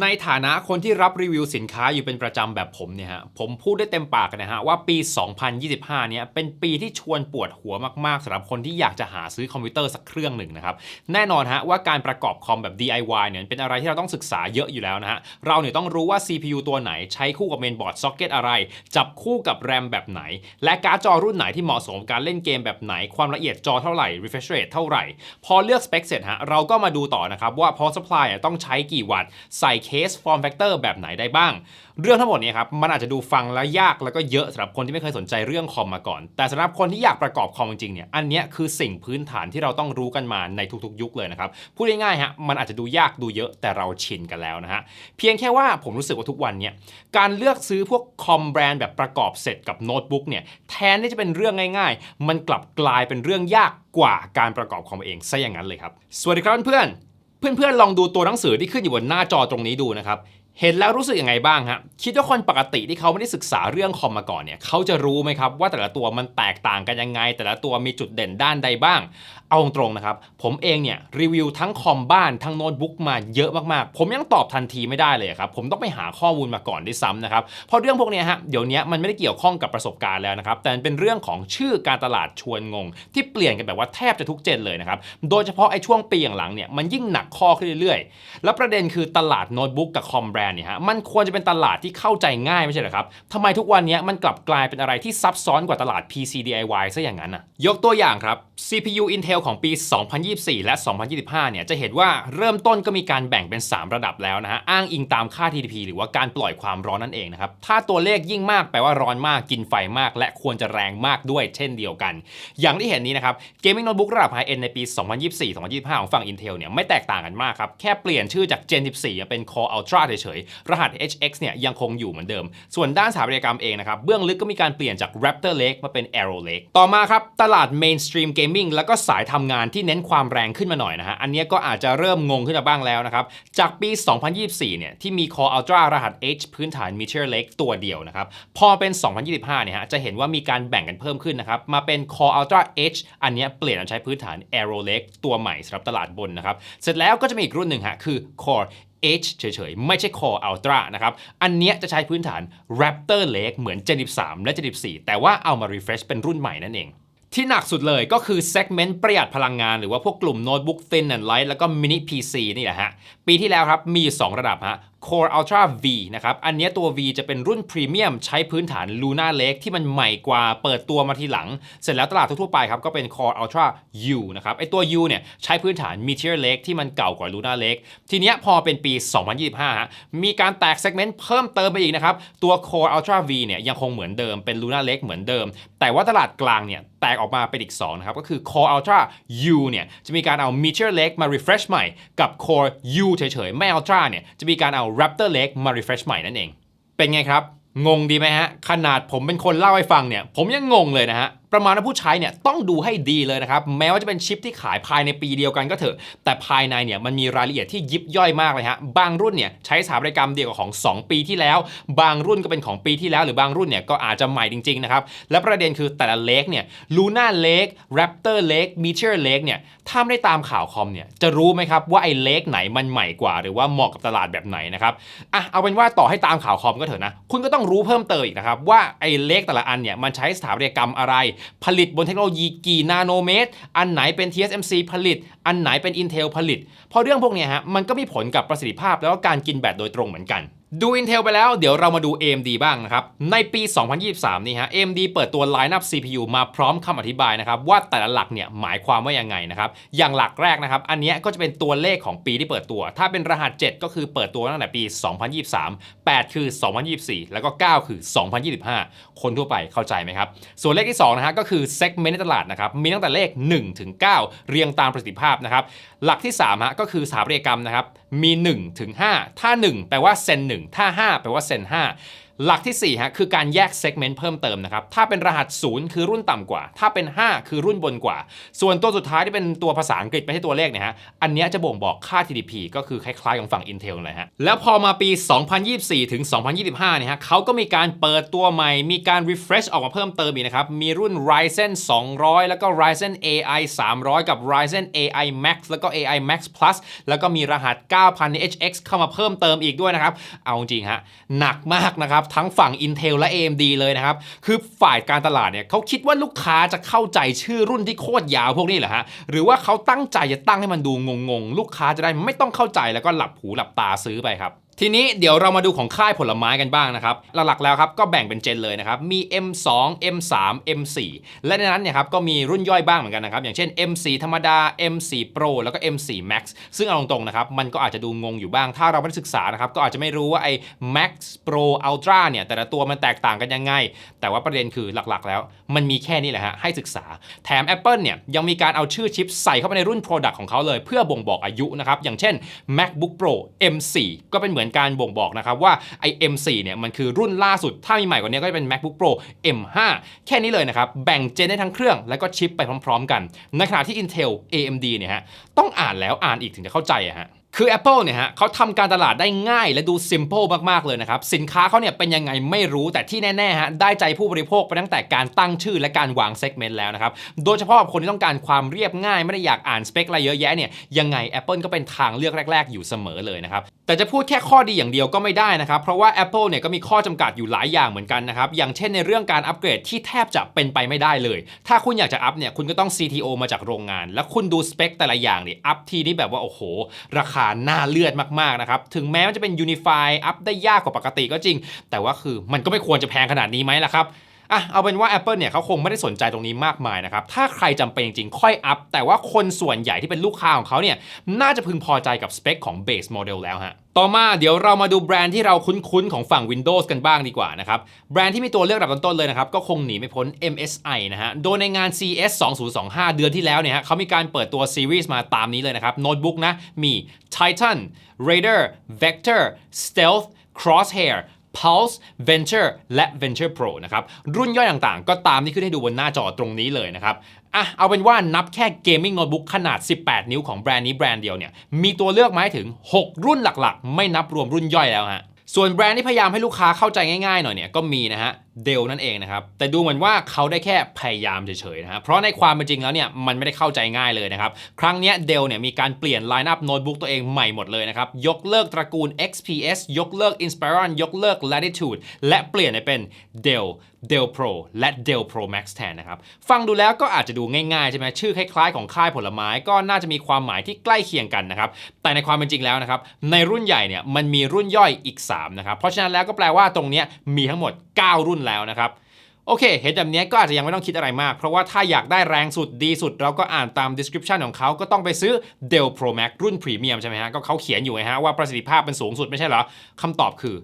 ในฐานะคนที่รับรีวิวสินค้าอยู่เป็นประจำแบบผมเนี่ยฮะผมพูดได้เต็มปากนะฮะว่าปี 2025 เนี่ยเป็นปีที่ชวนปวดหัวมากๆสำหรับคนที่อยากจะหาซื้อคอมพิวเตอร์สักเครื่องหนึ่งนะครับแน่นอนฮะว่าการประกอบคอมแบบ DIY เนี่ยเป็นอะไรที่เราต้องศึกษาเยอะอยู่แล้วนะฮะเราเนี่ยต้องรู้ว่า CPU ตัวไหนใช้คู่กับเมนบอร์ดซ็อกเก็ตอะไร จับคู่กับแรมแบบไหน และการ์ดจอรุ่นไหนที่เหมาะสมกับการเล่นเกมแบบไหนความละเอียดจอเท่าไหร่ refresh rate เท่าไหร่ พอเลือกสเปคเสร็จฮะเราก็มาดูต่อนะครับว่า power supply อะต้องใช้กี่วัตต์ใส่เคส form factor แบบไหนได้บ้าง เรื่องทั้งหมดนี้ครับมันอาจจะดูฟังแล้วยากแล้วก็เยอะสำหรับคนที่ไม่เคยสนใจเรื่องคอมมาก่อน แต่สำหรับคนที่อยากประกอบคอมจริงๆเนี่ยอันนี้คือสิ่งพื้นฐานที่เราต้องรู้กันมาในทุกๆ ยุคเลยนะครับพูดง่ายๆฮะมันอาจจะดูยากดูเยอะแต่เราชินกันแล้วนะฮะเพียงแค่ว่าผมรู้สึกว่าทุกวันเนี่ยการเลือกซื้อพวกคอมแบรนด์แบบประกอบเสร็จกับโน้ตบุ๊กเนี่ยแทนที่จะเป็นเรื่องง่ายๆ มันกลับกลายเป็นเรื่องยากกว่าการประกอบคอมเองซะอย่างนั้นเลยครับ สวัสดีครับเพื่อน เพื่อนๆลองดูตัวหนังสือที่ขึ้นอยู่บนหน้าจอตรงนี้ดูนะครับ เห็นแล้วรู้สึกยังไงบ้างฮะคิดว่าคนปกติที่เขาไม่ได้ศึกษาเรื่องคอมมาก่อนเนี่ยเขาจะรู้ไหมครับว่าแต่ละตัวมันแตกต่างกันยังไง แต่ละตัวมีจุดเด่นด้านใดบ้าง เอาตรงๆนะครับ ผมเองเนี่ยรีวิวทั้งคอมบ้านทั้งโน้ตบุ๊กมาเยอะมากๆ ผมยังตอบทันทีไม่ได้เลยครับ ผมต้องไปหาข้อมูลมาก่อนด้วยซ้ำนะครับเพราะเรื่องพวกนี้ฮะเดี๋ยวนี้มันไม่ได้เกี่ยวข้องกับประสบการณ์แล้วนะครับแต่เป็นเรื่องของชื่อการตลาดชวนงง ที่เปลี่ยนกันแบบว่าแทบจะทุกเจนเลยนะครับโดยเฉพาะไอ้ช่วงปีหลังๆเนี่ยมันยิ่งหนักข้อขึ้นเรื่อยๆ แล้วประเด็นคือตลาดโน้ตบุ๊กกับคอมแบรนด์เนี่ยฮะมันควรจะเป็นตลาดที่เข้าใจง่ายไม่ใช่เหรอครับทำไมทุกวันนี้มันกลับกลายเป็นอะไรที่ซับซ้อนกว่าตลาด PC DIY ซะอย่างนั้นน่ะยกตัวอย่างครับ CPU Intel ของปี 2024 และ 2025 เนี่ยจะเห็นว่าเริ่มต้นก็มีการแบ่งเป็น 3 ระดับแล้วนะฮะอ้างอิงตามค่า TDP หรือว่าการปล่อยความร้อนนั่นเองนะครับถ้าตัวเลขยิ่งมากแปลว่าร้อนมากกินไฟมาก และควรจะแรงมากด้วยเช่นเดียวกัน อย่างที่เห็นนี้นะครับ Gaming Notebook ระดับ High End ในปี 2024-2025 ของฝั่ง Intel เนี่ยไม่แตกต่างกันมากครับแค่เปลี่ยนชื่อจาก Gen 14 เป็น Core Ultra เฉยๆ รหัส HX เนี่ยยังคงอยู่เหมือนเดิม ส่วนด้านสถาปัตยกรรมเองนะครับ เบื้องลึกก็มีการเปลี่ยนจาก Raptor Lake มาเป็น Arrow Lake ต่อมาครับ ตลาด Mainstream Gaming แล้วก็สายทำงานที่เน้นความแรงขึ้นมาหน่อยนะฮะ อันนี้ก็อาจจะเริ่มงงขึ้นมาบ้างแล้วนะครับ จากปี 2024 เนี่ยที่มี Core Ultra รหัส H พื้นฐาน Meteor Lake ตัวเดียวนะครับ พอเป็น 2025 เนี่ยฮะจะเห็นว่ามีการแบ่งกันเพิ่มขึ้นนะครับมาเป็น Core Ultra H อันนี้เปลี่ยนมาใช้พื้นฐาน Arrow Lake ตัวใหม่สำหรับตลาดบนนะครับเสร็จแล้วก็จะมีอีกรุ่นหนึ่งฮะคือ Core H เฉยๆ ไม่ใช่ Core Ultra นะครับ อันเนี้ยจะใช้พื้นฐาน Raptor Lake เหมือน Gen 13 และ Gen 14 แต่ว่าเอามา refresh เป็นรุ่นใหม่นั่นเองที่หนักสุดเลยก็คือ segment ประหยัดพลังงาน หรือว่าพวกกลุ่มโน้ตบุ๊ก thin and light แล้วก็ mini PC นี่แหละฮะ ปีที่แล้วครับ มีอยู่2ระดับฮะ Core Ultra V นะครับ อันนี้ตัว V จะเป็นรุ่นพรีเมียมใช้พื้นฐาน Luna Lake ที่มันใหม่กว่าเปิดตัวมาทีหลัง เสร็จแล้วตลาดทั่วๆไปครับ ก็เป็น Core Ultra U นะครับ ไอตัว U เนี่ยใช้พื้นฐาน Meteor Lake ที่มันเก่ากว่า Luna Lake ทีเนี้ยพอเป็นปี 2025ฮะมีการแตก segment เพิ่มเติมไปอีกนะครับ ตัว Core Ultra V เนี่ยยังคงเหมือนเดิมเป็น Luna Lake เหมือนเดิม แต่ว่าตลาดกลางเนี่ยแตกออกมาเป็นอีก2นะครับก็คือ Core Ultra U เนี่ยจะมีการเอา Meteor Lake มา refresh ใหม่กับ Core U เฉยๆไม่ Ultra เนี่ยจะมีการเอา Raptor Lake มา refresh ใหม่นั่นเอง เป็นไงครับ งงดีไหมฮะ ขนาดผมเป็นคนเล่าให้ฟังเนี่ย ผมยังงงเลยนะฮะ ประมาณว่าผู้ใช้เนี่ยต้องดูให้ดีเลยนะครับ แม้ว่าจะเป็นชิปที่ขายภายในปีเดียวกันก็เถอะ แต่ภายในเนี่ยมันมีรายละเอียดที่ยิบย่อยมากเลยฮะ บางรุ่นเนี่ยใช้สถาปัตยกรรมเดียวกับของ 2 ปีที่แล้ว บางรุ่นก็เป็นของปีที่แล้ว หรือบางรุ่นเนี่ยก็อาจจะใหม่จริงๆนะครับ และประเด็นคือแต่ละเลกเนี่ย Luna Lake Raptor Lake Meteor Lake เนี่ยถ้าไม่ได้ตามข่าวคอมเนี่ยจะรู้ไหมครับว่าไอ้เลกไหนมันใหม่กว่า หรือว่าเหมาะกับตลาดแบบไหนนะครับอะเอาเป็นว่าต่อให้ตามข่าวคอมก็เถอะนะคุณก็ต้องรู้เพิ่มเติมอีกนะครับว่าไอ้เลขแต่ละอันเนี่ยมันใช้สถาปัตยกรรมอะไรผลิตบนเทคโนโลยีกี่นาโนเมตร อันไหนเป็น TSMC ผลิต อันไหนเป็น Intel ผลิต พอเรื่องพวกนี้ฮะมันก็มีผลกับประสิทธิภาพแล้วก็การกินแบตโดยตรงเหมือนกัน ดู Intel ไปแล้วเดี๋ยวเรามาดู AMD บ้างนะครับ ในปี 2023 นี่ฮะ AMD เปิดตัว Lineup CPU มาพร้อมคำอธิบายนะครับ ว่าแต่ละหลักเนี่ยหมายความว่ายังไงนะครับ อย่างหลักแรกนะครับ อันนี้ก็จะเป็นตัวเลขของปีที่เปิดตัว ถ้าเป็นรหัส 7 ก็คือเปิดตัวตั้งแต่ปี 2023 8 คือ 2024 แล้วก็ 9 คือ 2025 คนทั่วไปเข้าใจไหมครับ ส่วนเลขที่2นะฮะก็คือ segment ในตลาดนะครับมีตั้งแต่เลข1ถึง9เรียงตามประสิทธิภาพนะครับหลักที่3ฮะก็คือสถาปัตยกรรมนะครับ มี1ถึง5ถ้า 1 แปลว่าเซน1ถ้า 5 แปลว่าเซน5หลักที่ 4 ฮะ คือการแยกเซกเมนต์เพิ่มเติมนะครับ ถ้าเป็นรหัส 0 คือรุ่นต่ำกว่า ถ้าเป็น 5 คือรุ่นบนกว่า ส่วนตัวสุดท้ายที่เป็นตัวภาษาอังกฤษไม่ใช่ตัวเลขเนี่ยฮะ อันนี้จะบ่งบอกค่า TDP ก็คือคล้ายๆของฝั่ง Intel เลยฮะ แล้วพอมาปี 2024 ถึง 2025 เนี่ยฮะเขาก็มีการเปิดตัวใหม่ มีการ refresh ออกมาเพิ่มเติมอีกนะครับ มีรุ่น Ryzen 200 แล้วก็ Ryzen AI 300 กับ Ryzen AI Max แล้วก็ AI Max Plus แล้วก็มีรหัส 9000 HX เข้ามาเพิ่มเติมอีกด้วยนะครับ เอาจริงฮะ หนักมากนะครับทั้งฝั่ง Intel และ AMD เลยนะครับคือฝ่ายการตลาดเนี่ยเขาคิดว่าลูกค้าจะเข้าใจชื่อรุ่นที่โคตรยาวพวกนี้เหรอฮะหรือว่าเขาตั้งใจจะตั้งให้มันดูงงๆ ลูกค้าจะได้ไม่ต้องเข้าใจแล้วก็หลับหูหลับตาซื้อไปครับ ทีนี้เดี๋ยวเรามาดูของค่ายผลไม้กันบ้างนะครับ หลักๆแล้วครับก็แบ่งเป็นเจนเลยนะครับ มี M2 M3 M4 และในนั้นเนี่ยครับก็มีรุ่นย่อยบ้างเหมือนกันนะครับ อย่างเช่น M4 ธรรมดา M4 Pro แล้วก็ M4 Max ซึ่งเอาตรงๆนะครับมันก็อาจจะดูงงอยู่บ้าง ถ้าเราไม่ได้ศึกษานะครับก็อาจจะไม่รู้ว่าไอ้ Max Pro Ultra เนี่ยแต่ละตัวมันแตกต่างกันยังไง แต่ว่าประเด็นคือหลักๆ แล้ว มันมีแค่นี้แหละฮะให้ศึกษา แถม Apple เนี่ยยังมีการเอาชื่อชิปใส่เข้าไปในรุ่น Product ของเขาเลย เพื่อบ่งบอกอายุนะครับอย่างเช่น MacBook Pro M4 ก็เป็นเหมือนการบ่งบอกนะครับว่าไอ M4 เนี่ยมันคือรุ่นล่าสุด ถ้ามีใหม่กว่านี้ก็จะเป็น MacBook Pro M5 แค่นี้เลยนะครับ แบ่งเจนได้ทั้งเครื่องแล้วก็ชิปไปพร้อม ๆ กัน ในขณะที่ Intel AMD เนี่ยฮะต้องอ่านแล้วอ่านอีกถึงจะเข้าใจอะฮะ คือ Apple เนี่ยฮะเขาทำการตลาดได้ง่ายและดู simple มาก ๆ เลยนะครับ สินค้าเขาเนี่ยเป็นยังไงไม่รู้แต่ที่แน่ ๆ ฮะ ได้ใจผู้บริโภคไปตั้งแต่การตั้งชื่อและการวางเซกเมนต์แล้วนะครับ โดยเฉพาะคนที่ต้องการความเรียบง่าย ไม่ได้อยากอ่านสเปคอะไรเยอะแยะเนี่ยยังไง Apple ก็เป็นทางเลือกแรก ๆ อยู่เสมอเลยนะครับแต่จะพูดแค่ข้อดีอย่างเดียวก็ไม่ได้นะครับ เพราะว่า Apple เนี่ยก็มีข้อจำกัดอยู่หลายอย่างเหมือนกันนะครับ อย่างเช่นในเรื่องการอัปเกรดที่แทบจะเป็นไปไม่ได้เลย ถ้าคุณอยากจะอัพเนี่ยคุณก็ต้อง CTO มาจากโรงงาน แล้วคุณดูสเปคแต่ละอย่างเนี่ยอัพทีนี่แบบว่าโอ้โห ราคาหน้าเลือดมากๆนะครับ ถึงแม้มันจะเป็นยูนิฟายอัพได้ยากกว่าปกติก็จริง แต่ว่าคือมันก็ไม่ควรจะแพงขนาดนี้ไหมล่ะครับ อะเอาเป็นว่า Apple เนี่ยเขาคงไม่ได้สนใจตรงนี้มากมายนะครับถ้าใครจำเป็นจริงๆค่อยอัพ แต่ว่าคนส่วนใหญ่ที่เป็นลูกค้าของเขาเนี่ยน่าจะพึงพอใจกับสเปคของ Base Model แล้วฮะต่อมาเดี๋ยวเรามาดูแบรนด์ที่เราคุ้นๆ ของฝั่ง Windows กันบ้างดีกว่านะครับ แบรนด์ที่มีตัวเลือกระดับต้นๆเลยนะครับ ก็คงหนีไม่พ้น MSI นะฮะ โดยในงาน CS 2025 เดือนที่แล้วเนี่ยฮะเขามีการเปิดตัวซีรีส์มาตามนี้เลยนะครับ โน้ตบุ๊กนะ มี Titan Raider Vector Stealth Crosshair Pulse Venture และ Venture Pro นะครับรุ่นย่อยต่างๆ ก็ตามที่ขึ้นให้ดูบนหน้าจอตรงนี้เลยนะครับอะเอาเป็นว่านับแค่เกมมิ่งโน้ตบุ๊กขนาด 18 นิ้วของแบรนด์นี้แบรนด์เดียวเนี่ยมีตัวเลือกมาให้ถึง 6 รุ่นหลักๆ ไม่นับรวมรุ่นย่อยแล้วฮะส่วนแบรนด์ที่พยายามให้ลูกค้าเข้าใจง่ายๆหน่อยเนี่ยก็มีนะฮะ เดลนั่นเองนะครับ แต่ดูเหมือนว่าเขาได้แค่พยายามเฉยๆนะฮะเพราะในความเป็นจริงแล้วเนี่ยมันไม่ได้เข้าใจง่ายเลยนะครับ ครั้งนี้เดลเนี่ยมีการเปลี่ยนไลน์อัพโน้ตบุ๊กตัวเองใหม่หมดเลยนะครับ ยกเลิกตระกูล XPS ยกเลิก Inspiron ยกเลิก Latitude และเปลี่ยนให้เป็น Dell Dell Pro และ Dell Pro Max แทนนะครับ ฟังดูแล้วก็อาจจะดูง่ายๆใช่ไหมชื่อคล้ายๆของค่ายผลไม้ก็น่าจะมีความหมายที่ใกล้เคียงกันนะครับ แต่ในความเป็นจริงแล้วนะครับ ในรุ่นใหญ่เนี่ยมันมีรุ่นย่อยอีก3นะครับ เพราะฉะนั้นแล้วก็แปลว่าตรงนี้มีทั้งหมด 9 รุ่นแล้วนะครับโอเค เห็นแบบนี้ก็อาจจะยังไม่ต้องคิดอะไรมาก เพราะว่าถ้าอยากได้แรงสุดดีสุด เราก็อ่านตาม description ของเขาก็ต้องไปซื้อ Dell Pro Max รุ่นพรีเมียมใช่ไหมฮะ ก็เขาเขียนอยู่ไงฮะว่าประสิทธิภาพเป็นสูงสุดไม่ใช่เหรอคำตอบคือ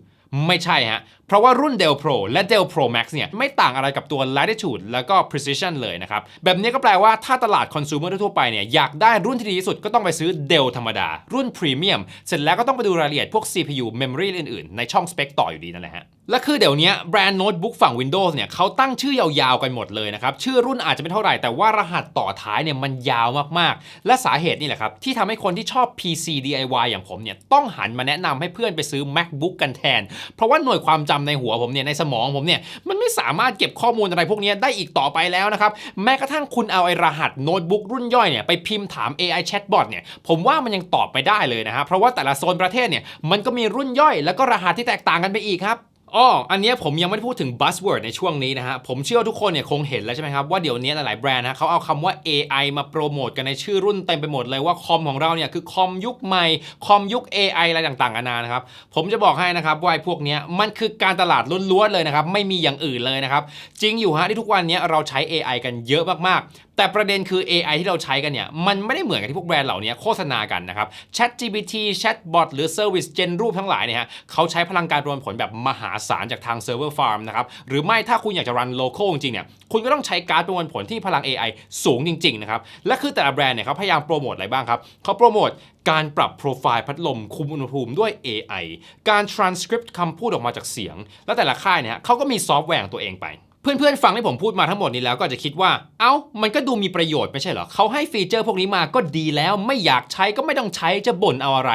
ไม่ใช่ฮะ เพราะว่ารุ่น Dell Pro และ Dell Pro Max เนี่ยไม่ต่างอะไรกับตัว Latitude แล้วก็ Precision เลยนะครับ แบบนี้ก็แปลว่าถ้าตลาดคอน sumer ทั่วไปเนี่ยอยากได้รุ่นที่ดีที่สุดก็ต้องไปซื้อ Dell ธรรมดา รุ่น Premium เสร็จแล้วก็ต้องไปดูรายละเอียดพวก CPU Memory อื่นๆในช่องสเปคต่ออยู่ดีนั่นแหละฮะ และคือเดี๋ยวนี้แบรนด์โน้ตบุ๊กฝั่ง Windows เนี่ยเขาตั้งชื่อยาวๆกันหมดเลยนะครับ ชื่อรุ่นอาจจะไม่เท่าไหร่ แต่ว่ารหัสต่อท้ายเนี่ยมันยาวมากๆ และสาเหตุนี่แหละครับ ที่ทำให้คนที่ชอบ PC DIY อย่างผมเนี่ยต้องหันมาแนะนำให้เพื่อนไปซื้อ MacBook กันแทน เพราะว่าหน่วยความจำในหัวผมเนี่ยในสมองผมเนี่ยมันไม่สามารถเก็บข้อมูลอะไรพวกนี้ได้อีกต่อไปแล้วนะครับแม้กระทั่งคุณเอาไอ้รหัสโน้ตบุ๊กรุ่นย่อยเนี่ยไปพิมพ์ถาม AI chatbot เนี่ยผมว่ามันยังตอบไม่ได้เลยนะฮะเพราะว่าแต่ละโซนประเทศเนี่ยมันก็มีรุ่นย่อย แล้วก็รหัสที่แตกต่างกันไปอีกครับ อ๋อ อันนี้ผมยังไม่ได้พูดถึง buzzword ในช่วงนี้นะฮะ ผมเชื่อทุกคนเนี่ยคงเห็นแล้วใช่ไหมครับ ว่าเดี๋ยวนี้หลายๆแบรนด์นะเขาเอาคำว่า AI มาโปรโมทกันในชื่อรุ่นเต็มไปหมดเลยว่าคอมของเราเนี่ยคือคอมยุคใหม่ คอมยุค AI อะไรต่างๆนานานะครับ ผมจะบอกให้นะครับว่าไอพวกนี้มันคือการตลาดล้วนๆเลยนะครับ ไม่มีอย่างอื่นเลยนะครับ จริงอยู่ฮะที่ทุกวันนี้เราใช้ AI กันเยอะมากๆ แต่ประเด็นคือ AI ที่เราใช้กันเนี่ย มันไม่ได้เหมือนกับที่พวกแบรนด์เหล่านี้โฆษณากันนะครับ ChatGPT Chatbot หรือ Service Gen รูปทั้งหลายเนี่ยฮะเขาใช้พลังการประมวลผลแบบมหาศาลจากทางเซิร์ฟเวอร์ฟาร์มนะครับ หรือไม่ถ้าคุณอยากจะรัน local จริงเนี่ย คุณก็ต้องใช้การประมวลผลที่พลัง AI สูงจริงๆนะครับ และคือแต่ละแบรนด์เนี่ยเขาพยายามโปรโมทอะไรบ้างครับเขาโปรโมทการปรับโปรไฟล์พัดลมคุมอุณหภูมิด้วย AI การ transcript คำพูดออกมาจากเสียง แล้วแต่ละค่ายเนี่ยฮะเขาก็มีซอฟต์แวร์ของตัวเองไป เพื่อนๆฟังที่ผมพูดมาทั้งหมดนี้แล้วก็จะคิดว่า เอ้า มันก็ดูมีประโยชน์ไม่ใช่เหรอเขาให้ฟีเจอร์พวกนี้มาก็ดีแล้วไม่อยากใช้ก็ไม่ต้องใช้จะบ่นเอาอะไร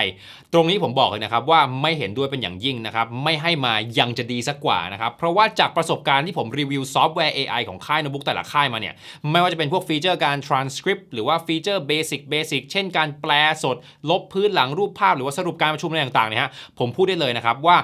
ตรงนี้ผมบอกเลยนะครับว่าไม่เห็นด้วยเป็นอย่างยิ่งนะครับไม่ให้มายังจะดีสักกว่านะครับเพราะว่าจากประสบการณ์ที่ผมรีวิวซอฟต์แวร์ AI ของค่ายโน้ตบุ๊กแต่ละค่ายมาเนี่ยไม่ว่าจะเป็นพวกฟีเจอร์การ transcript หรือว่าฟีเจอร์ basic basic เช่นการแปลสด ลบพื้นหลังรูปภาพ หรือว่าสรุปการประชุมอะไรต่างๆเนี่ยฮะผมพูดได้เลยนะครับว่า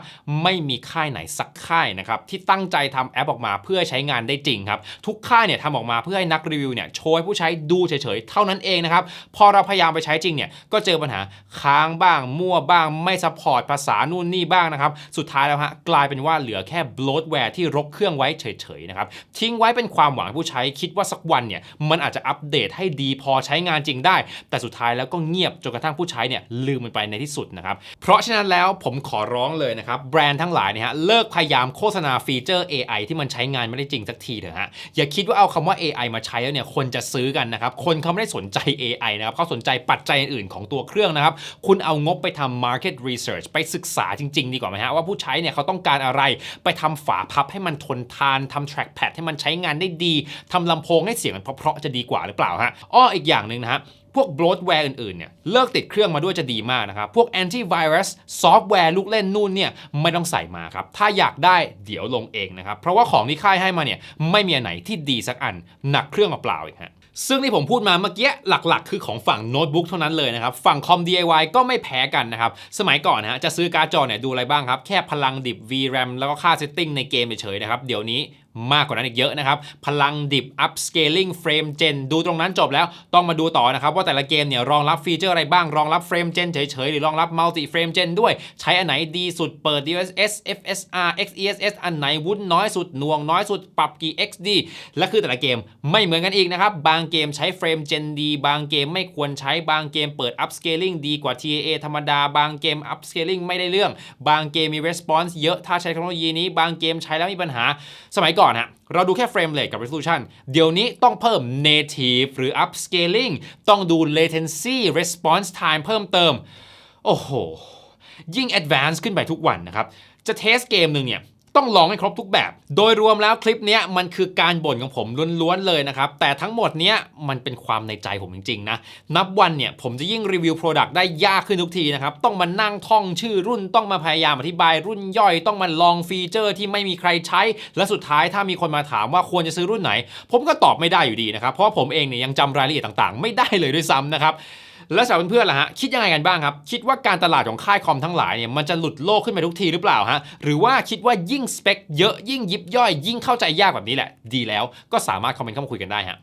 ไม่มีค่ายไหนสักค่ายนะครับที่ตั้งใจทำแอปออกมาเพื่อใช้้งานได้จริงครับ ทุกค่ายเนี่ยทำออกมาเพื่อให้นักรีวิวเนี่ยโชว์ให้ผู้ใช้ดูเฉยๆ เท่านั้นเองนะครับ พอเราพยายามไปใช้จริงเนี่ยก็เจอปัญหาค้างบ้าง มั่วบ้าง ไม่ซัพพอร์ตภาษานู่นนี่บ้างนะครับ สุดท้ายแล้วฮะกลายเป็นว่าเหลือแค่บล w แวร์ที่รกเครื่องไว้เฉยๆนะครับทิ้งไว้เป็นความหวังให้ผู้ใช้คิดว่าสักวันเนี่ยมันอาจจะอัปเดตให้ดีพอใช้งานจริงได้ แต่สุดท้ายแล้วก็เงียบจนกระทั่งผู้ใช้เนี่ยลืมมันไปในที่สุดนะครับเพราะฉะนั้นแล้วผมขอร้องเลยนะครับแบรนด์ทั้งหลายเนี่ยฮะเลิกพยายามโฆษณาฟีเจอร์ AI ที่มันใช้งานไม่ได้จริงสักทีเถอะฮะ อย่าคิดว่าเอาคำว่า AI มาใช้แล้วเนี่ยคนจะซื้อกันนะครับ คนเขาไม่ได้สนใจ AI นะครับเขาสนใจปัจจัยอื่นของตัวเครื่องนะครับ คุณเอางบไปทำ market research ไปศึกษาจริง ๆ ดีกว่าไหมฮะว่าผู้ใช้เนี่ยเขาต้องการอะไร ไปทำฝาพับให้มันทนทานทำ trackpad ให้มันใช้งานได้ดีทำลำโพงให้เสียงมันเพราะๆจะดีกว่าหรือเปล่าฮะอ้ออีกอย่างหนึ่งนะฮะ วกบ l แวร์อื่นๆเนี่ยเลิกติดเครื่องมาด้วยจะดีมากนะครับ พวกแอนตี้ไวรัสซอฟต์แวร์ลูกเล่นนู่นเนี่ยไม่ต้องใส่มาครับ ถ้าอยากได้เดี๋ยวลงเองนะครับ เพราะว่าของที่ค่ายให้มาเนี่ยไม่มีอันไหนที่ดีสักอันหนักเครื่องเปล่าอีกฮะซึ่งที่ผมพูดมาเมื่อกี้หลักๆ คือของฝั่งโน้ตบุ๊กเท่านั้นเลยนะครับ ฝั่งคอม DIY ก็ไม่แพ้กันนะครับ สมัยก่อนนะฮะจะซื้อการ์ดจอเนี่ยดูอะไรบ้างครับ แค่พลังดิบ VRAM แล้วก็ค่าเซตติ้งในเกมเฉยๆนะครับ เดี๋ยวนี้มากกว่านั้นอีกเยอะนะครับ พลังดิบ upscaling frame gen ดูตรงนั้นจบแล้วต้องมาดูต่อนะครับ ว่าแต่ละเกมเนี่ยรองรับฟีเจอร์อะไรบ้าง รองรับ frame gen เฉยๆ หรือรองรับ multi frame gen ด้วย ใช้อันไหนดีสุดเปิด DLSS FSR XESS อันไหนวุ้นน้อยสุดน่วงน้อยสุดปรับกี่ XD และคือแต่ละเกมไม่เหมือนกันอีกนะครับ บางเกมใช้ frame gen ดีบางเกมไม่ควรใช้บางเกมเปิด upscaling ดีกว่า TAA ธรรมดา บางเกม upscaling ไม่ได้เรื่อง บางเกมมี response เยอะถ้าใช้เทคโนโลยีนี้บางเกมใช้แล้วมีปัญหาสมัยก่อนฮะเราดูแค่ frame rate กับ resolution เดี๋ยวนี้ต้องเพิ่ม native หรือ upscaling ต้องดู latency response time เพิ่มเติม โอ้โห ยิ่ง advance ขึ้นไปทุกวันนะครับ จะเทสเกมหนึ่งเนี่ย ต้องลองให้ครบทุกแบบ โดยรวมแล้วคลิปนี้มันคือการบ่นของผมล้วนๆเลยนะครับ แต่ทั้งหมดนี้มันเป็นความในใจผมจริงๆนะ นับวันเนี่ยผมจะยิ่งรีวิวโปรดักต์ได้ยากขึ้นทุกทีนะครับ ต้องมานั่งท่องชื่อรุ่น ต้องมาพยายามอธิบายรุ่นย่อย ต้องมาลองฟีเจอร์ที่ไม่มีใครใช้ และสุดท้ายถ้ามีคนมาถามว่าควรจะซื้อรุ่นไหน ผมก็ตอบไม่ได้อยู่ดีนะครับ เพราะผมเองเนี่ยยังจำรายละเอียดต่างๆ ไม่ได้เลยด้วยซ้ำนะครับ แล้วสำหรับเพื่อนๆล่ะฮะคิดยังไงกันบ้างครับ คิดว่าการตลาดของค่ายคอมทั้งหลายเนี่ยมันจะหลุดโลกขึ้นไปทุกทีหรือเปล่าฮะหรือว่าคิดว่ายิ่งสเปคเยอะยิ่งยิบย่อย ยิ่งเข้าใจยากแบบนี้แหละ ดีแล้วก็สามารถคอมเมนต์เข้ามาคุยกันได้ฮะ